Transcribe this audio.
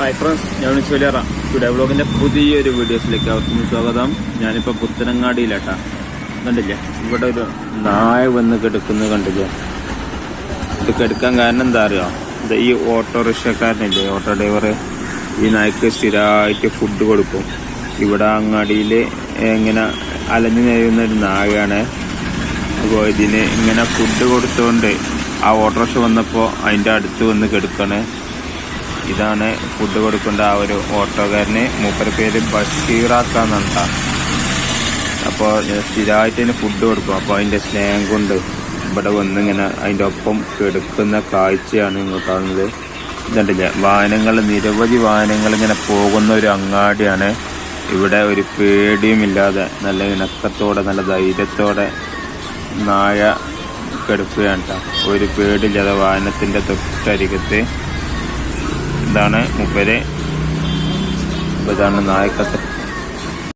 Hi friends ഞാൻ വിളിച്ചുവലിയറ today വ്ളോഗിന്റെ പുതിയൊരു വീഡിയോസിലേക്ക് അവർക്കും സ്വാഗതം. ഞാനിപ്പോൾ പുത്തനങ്ങാടിയിലാട്ടാ. കണ്ടില്ലേ? ഇവിടെ ഒരു നായ വന്ന് കിടക്കുന്നത് കണ്ടില്ലേ? ഇത് കിടക്കാൻ കാരണം എന്താ അറിയോ? ഇത് ഈ ഓട്ടോറിക്ഷക്കാരനില്ലേ ഓട്ടോ ഡ്രൈവർ ഈ നായ്ക്ക് സ്ഥിരമായിട്ട് ഫുഡ് കൊടുക്കും. ഇവിടെ അങ്ങാടിയിൽ ഇങ്ങനെ അലഞ്ഞു നേരുന്ന ഒരു നായയാണ്. അപ്പോൾ ഇതിന് ഇങ്ങനെ ഫുഡ് കൊടുത്തുകൊണ്ട് ആ ഓട്ടോറിക്ഷ വന്നപ്പോൾ അതിന്റെ അടുത്ത് വന്ന് കിടക്കണേ. ഇതാണ് ഫുഡ് കൊടുക്കേണ്ട ആ ഒരു ഓട്ടോക്കാരന്. മൂപ്പര പേര് ബഷീറാക്കാന്നുണ്ട അപ്പോൾ സ്ഥിരമായിട്ട് അതിന് ഫുഡ് കൊടുക്കും. അപ്പോൾ അതിന്റെ സ്നേഹം കൊണ്ട് ഇവിടെ വന്നിങ്ങനെ അതിന്റെ ഒപ്പം കിടക്കുന്ന കാഴ്ചയാണ് നിങ്ങൾ കാണുന്നത്. ഇതുണ്ടല്ലേ വാഹനങ്ങൾ നിരവധി വാഹനങ്ങൾ ഇങ്ങനെ പോകുന്ന ഒരു അങ്ങാടിയാണ്. ഇവിടെ ഒരു പേടിയുമില്ലാതെ നല്ല ഇണക്കത്തോടെ നല്ല ധൈര്യത്തോടെ നായ കിടക്കുകയാണ് കേട്ടോ. ഒരു പേടിയില്ലാതെ വാഹനത്തിന്റെ തൊട്ടരികത്ത്. ഇതാണ് മുപ്പര്? ഇതാണ് നായക്കത്തെ